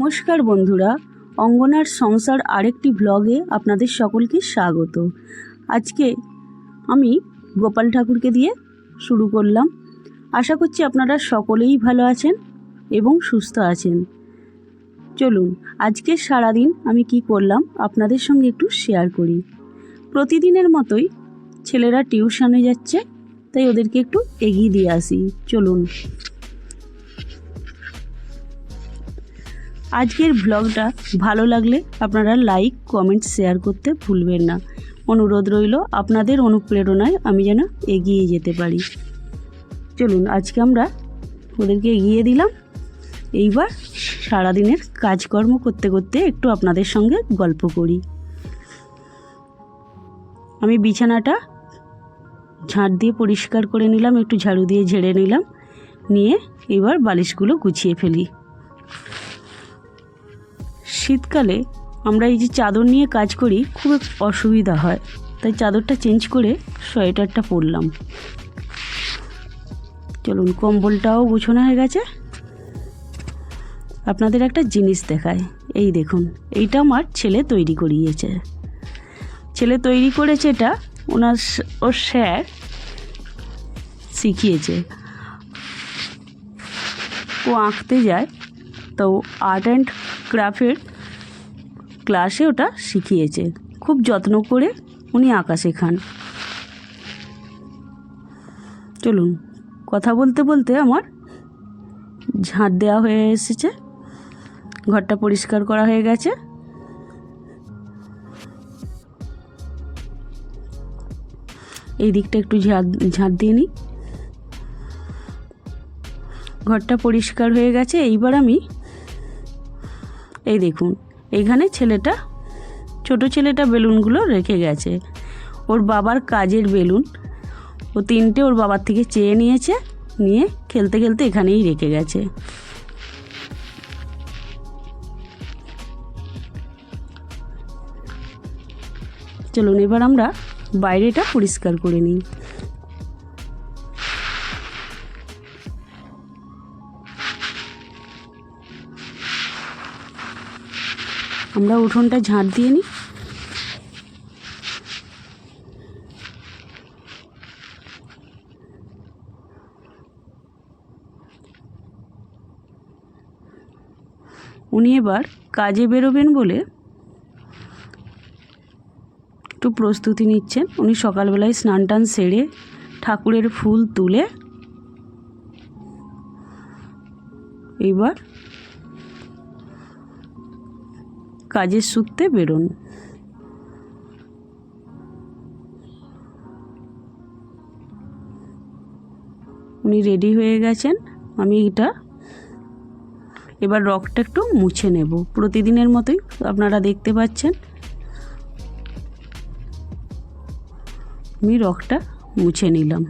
নমস্কার বন্ধুরা, অঙ্গনার সংসার আরেকটি ব্লগে আপনাদের সকলকে স্বাগত। আজকে আমি গোপাল ঠাকুরকে দিয়ে শুরু করলাম। আশা করছি আপনারা সকলেই ভালো আছেন এবং সুস্থ আছেন। চলুন, আজকে সারাদিন আমি কি করলাম আপনাদের সঙ্গে একটু শেয়ার করি। প্রতিদিনের মতোই ছেলেরা টিউশনে যাচ্ছে, তাই ওদেরকে একটু এগিয়ে দিয়ে আসি। চলুন। আজকের ব্লগটা ভালো লাগলে আপনারা লাইক কমেন্ট শেয়ার করতে ভুলবেন না। অনুরোধ রইল আপনাদের অনুপ্রেরণায় আমি যেন এগিয়ে যেতে পারি। চলুন, আজকে আমরা ওদেরকে এগিয়ে দিলাম। এইবার সারাদিনের কাজকর্ম করতে করতে একটু আপনাদের সঙ্গে গল্প করি। আমি বিছানাটা ঝাঁট দিয়ে পরিষ্কার করে নিলাম, একটু ঝাড়ু দিয়ে ঝেড়ে নিলাম, নিয়ে এবার বালিশগুলো গুছিয়ে ফেলি। শীতকালে আমরা এই যে চাদর নিয়ে কাজ করি, খুব অসুবিধা হয়। তাই চাদরটা চেঞ্জ করে সোয়েটারটা পরলাম। চলুন, কম্বলটাও গুছানো হয়ে গেছে। আপনাদের একটা জিনিস দেখায় এই দেখুন, এইটা আমার ছেলে তৈরি করিয়েছে। ছেলে তৈরি করেছে এটা, ওনার ওর স্যার শিখিয়েছে। ও আঁকতে যায়, তো আর্ট অ্যান্ড ক্রাফটের ক্লাসে ওটা শিখিয়েছে। খুব যত্ন করে উনি আঁকা শেখান। চলুন, কথা বলতে বলতে আমার ঝাঁট দেওয়া হয়ে এসেছে। ঘরটা পরিষ্কার করা হয়ে গেছে। এই দিকটা একটু ঝাঁট ঝাঁট দিয়ে নিই। ঘরটা পরিষ্কার হয়ে গেছে। এইবার আমি, এই দেখুন এইখানে ছেলেটা, ছোট ছেলেটা বেলুনগুলো রেখে গেছে। ওর বাবার কাজের বেলুন। ও তিনটে ওর বাবার থেকে চেয়ে নিয়েছে, নিয়ে খেলতে খেলতে এখানেই রেখে গেছে। চলুন এবার আমরা বাইরেটা পরিষ্কার করে নিই। আমরা উঠোনটা ঝাঁট দিয়ে নিই। উনি এবার কাজে বেরোবেন বলে একটু প্রস্তুতি নিচ্ছেন। উনি সকালবেলায় স্নান টান সেরে ঠাকুরের ফুল তুলে এইবার কাজের সূত্রে বেরোন। উনি রেডি হয়ে গেছেন, আমি এটা এবার রকটা একটু মুছে নেব। প্রতিদিনের মতোই আপনারা দেখতে পাচ্ছেন। আমি রকটা মুছে নিলাম।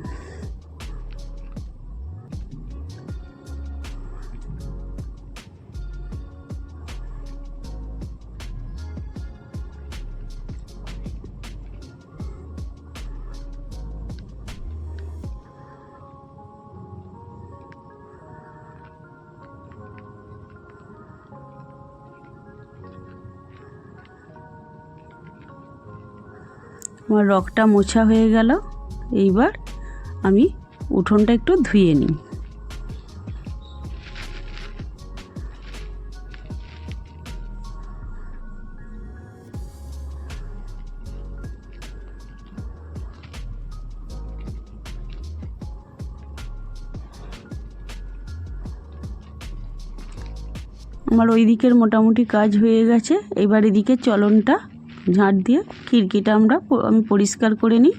আমার রকটা মোছা হয়ে গেল। এইবার আমি উঠোনটা একটু ধুয়ে নিই। আমার ওই দিকের মোটামুটি কাজ হয়ে গেছে। এবার এদিকে চলনটা ঝাঁট দিয়ে খিড়কিটা আমরা আমি পরিষ্কার করে নিই।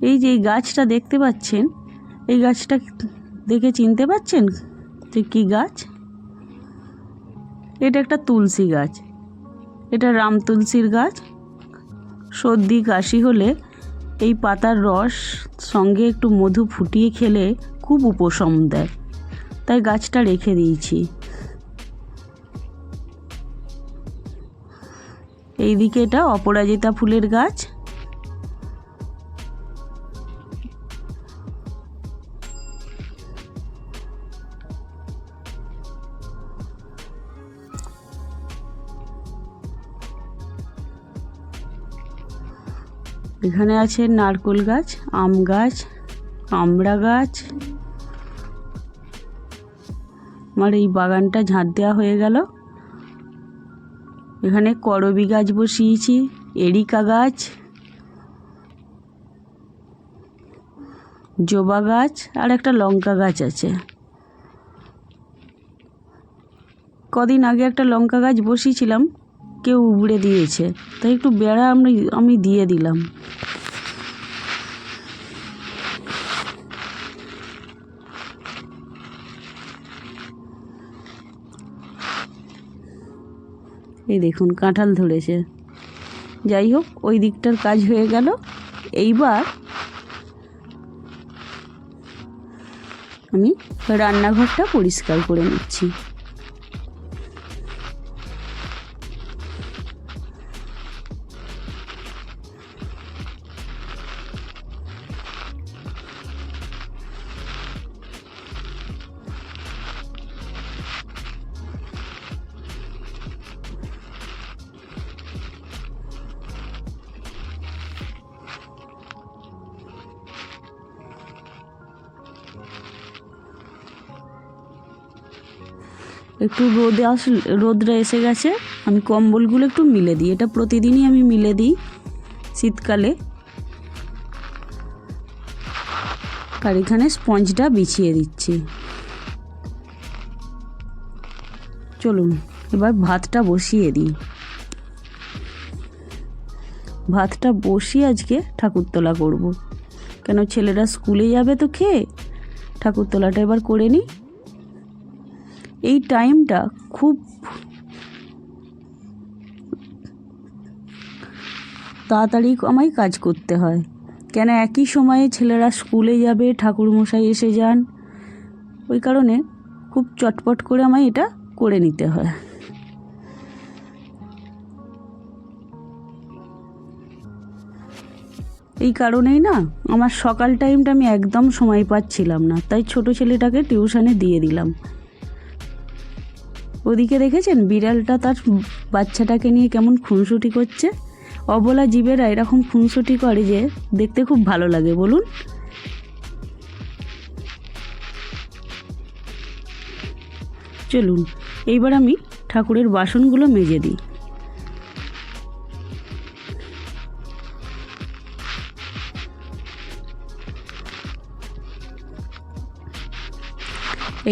এই যে গাছটা দেখতে পাচ্ছেন, এই গাছটা দেখে চিনতে পাচ্ছেন যে কী গাছ? এটা একটা তুলসী গাছ। এটা রাম তুলসীর গাছ। সর্দি, কাশি হলে এই পাতার রস সঙ্গে একটু মধু ফুটিয়ে খেলে খুব উপশম দেয়। তাই গাছটা রেখে দিয়েছি। এইদিকে এটা অপরাজিতা ফুলের গাছ। এখানে আছে নারকোল গাছ, আম গাছ আমড়া গাছ। আমার এই বাগানটা ঝাঁট দেওয়া হয়ে গেল। এখানে করবি গাছ বসিয়েছি, এরিকা গাছ, জবা গাছ, আর একটা লঙ্কা গাছ আছে। কদিন আগে একটা লঙ্কা গাছ বসিয়েছিলাম, কেউ উবড়ে দিয়েছে, তাই একটু বেড়া আমি আমি দিয়ে দিলাম। এই দেখুন, কাঁঠাল ধরেছে। যাই হোক, ওই দিকটার কাজ হয়ে গেল। এইবার আমি রান্নাঘরটা পরিষ্কার করে নিচ্ছি। একটু রোদে আস, রোদটা এসে গেছে, আমি কম্বলগুলো একটু মিলে দিই। এটা প্রতিদিনই আমি মিলে দিই শীতকালে। আর এখানে স্পঞ্জটা বিছিয়ে দিচ্ছি। চলুন, এবার ভাতটা বসিয়ে দিই। ভাতটা বসিয়ে আজকে ঠাকুরতলা করব। কেন ছেলেরা স্কুলে যাবে তো খেয়ে? ঠাকুরতলাটা এবার করে নিই। এই টাইমটা খুব তাড়াতাড়ি আমায় কাজ করতে হয়। কেন একই সময়ে ছেলেরা স্কুলে যাবে, ঠাকুরমশাই এসে যান, ওই কারণে খুব চটপট করে আমায় এটা করে নিতে হয়। এই কারণেই না, আমার সকাল টাইমটা আমি একদম সময় পাচ্ছিলাম না, তাই ছোট ছেলেটাকে টিউশনে দিয়ে দিলাম। ওদিকে দেখেছেন? বিড়ালটা তার বাচ্চাটাকে নিয়ে কেমন খুনসুটি করছে। অবলা জীবেরা এরকম খুনসুটি করে যে দেখতে খুব ভালো লাগে, বলুন। চলুন, এইবার আমি ঠাকুরের বাসনগুলো মেজে দিই।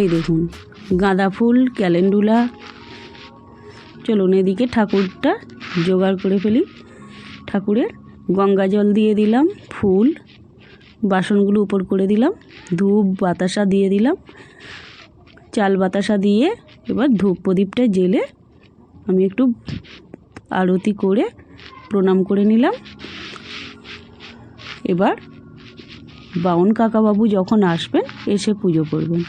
এই দেখুন গাঁদা ফুল, ক্যালেন্ডুলা। চলুন এদিকে ঠাকুরটা জোগাড় করে ফেলি। ঠাকুরের গঙ্গা জল দিয়ে দিলাম, ফুল, বাসনগুলো উপর করে দিলাম, ধূপ, বাতাসা দিয়ে দিলাম। চাল বাতাসা দিয়ে এবার ধূপ প্রদীপটা জেলে আমি একটু আরতি করে প্রণাম করে নিলাম। এবার বাউন কাকাবাবু যখন আসবেন, এসে পুজো করবেন।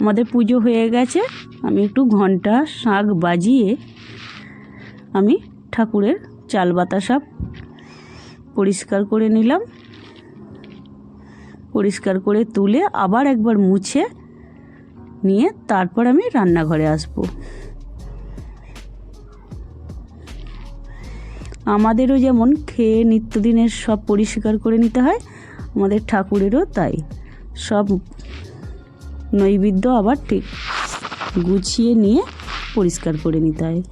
আমাদের পুজো হয়ে গেছে। আমি একটু ঘণ্টা, শাঁখ বাজিয়ে আমি ঠাকুরের চাল বাতাসা পরিষ্কার করে নিলাম। পরিষ্কার করে তুলে আবার একবার মুছে নিয়ে তারপর আমি রান্নাঘরে আসব। আমাদেরও যেমন খেয়ে নিত্যদিনের সব পরিষ্কার করে নিতে হয়, আমাদের ঠাকুরেরও তাই। সব নৈবেদ্য আবার ঠিক গুছিয়ে নিয়ে পরিষ্কার করে নিতে হয়।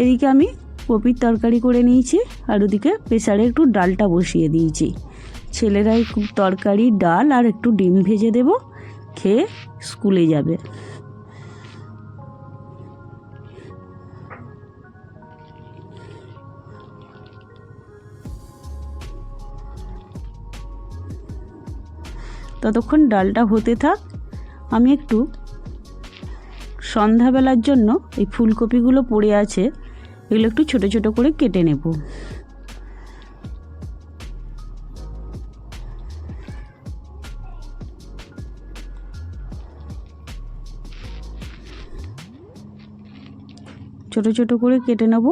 এদিকে আমি কপির তরকারি করে নিয়েছি, আর ওদিকে প্রেসারে একটু ডালটা বসিয়ে দিয়েছি। ছেলেরা তরকারি, ডাল আর একটু ডিম ভেজে দেব, খেয়ে স্কুলে যাবে। ততক্ষণ ডালটা হতে থাক আমি একটু সন্ধ্যাবেলার জন্য এই ফুলকপিগুলো পড়ে আছে, এগুলো একটু ছোট ছোট করে কেটে নেব। ছোট ছোট করে কেটে নেব।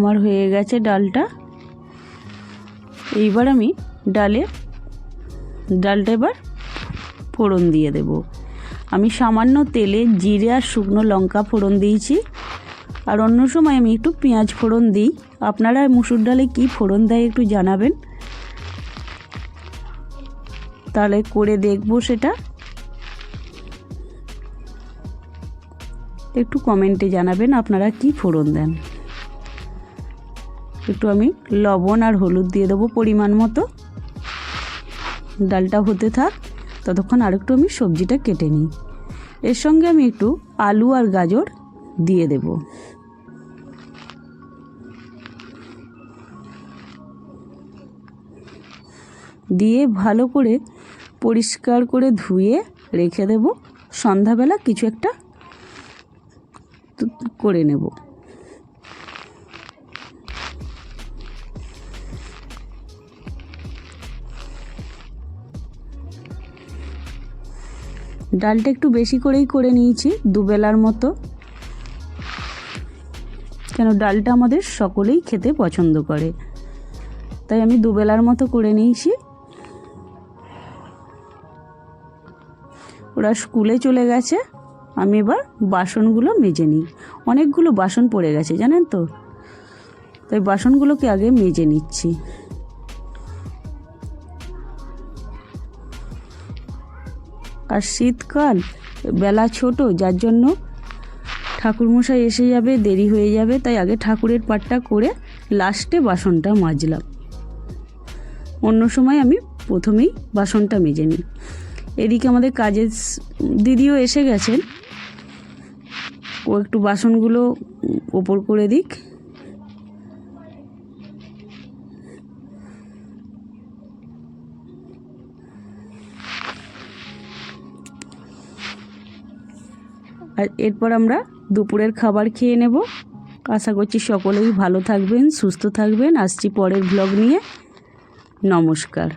আমার হয়ে গেছে ডালটা। এইবার আমি ডালে, ডালটা এবার ফোড়ন দিয়ে দেব। আমি সামান্য তেলে জিরে আর শুকনো লঙ্কা ফোড়ন দিয়েছি। আর অন্য সময় আমি একটু পেঁয়াজ ফোড়ন দিই। আপনারা মুসুর ডালে কি ফোড়ন দেয় একটু জানাবেন। তাহলে করে দেখব সেটা। একটু কমেন্টে জানাবেন আপনারা কি ফোড়ন দেন। একটু আমি লবণ আর হলুদ দিয়ে দেবো পরিমাণ মতো। ডালটা হতে থাক, ততক্ষণ আরেকটু আমি সবজিটা কেটে নিই। এর সঙ্গে আমি একটু আলু আর গাজর দিয়ে দেব। দিয়ে ভালো করে পরিষ্কার করে ধুয়ে রেখে দেব। সন্ধ্যাবেলা কিছু একটা করে নেব। ডালটা একটু বেশি করেই করে নিয়েছি, দুবেলার মতো। কেন ডালটা আমাদের সকলেই খেতে পছন্দ করে। তাই আমি দুবেলার মতো করে নিয়েছি। ওরা স্কুলে চলে গেছে, আমি এবার বাসনগুলো মেজে নিই। অনেকগুলো বাসন পড়ে গেছে, জানেন তো? তাই বাসনগুলোকে আগে মেজে নিচ্ছি। আর শীতকাল বেলা ছোট, যার জন্য ঠাকুরমশাই এসে যাবে, দেরি হয়ে যাবে, তাই আগে ঠাকুরের পাটটা করে লাস্টে বাসনটা মাজলাম। অন্য সময় আমি প্রথমেই বাসনটা মেজে নিই। এদিকে আমাদের কাজের দিদিও এসে গেছেন। ও একটু বাসনগুলো ওপর করে দিক। আর এরপর আমরা দুপুরের খাবার খেয়ে নেব। আশা করছি সকলেই ভালো থাকবেন, সুস্থ থাকবেন। আসছি পরের ব্লগ নিয়ে। নমস্কার।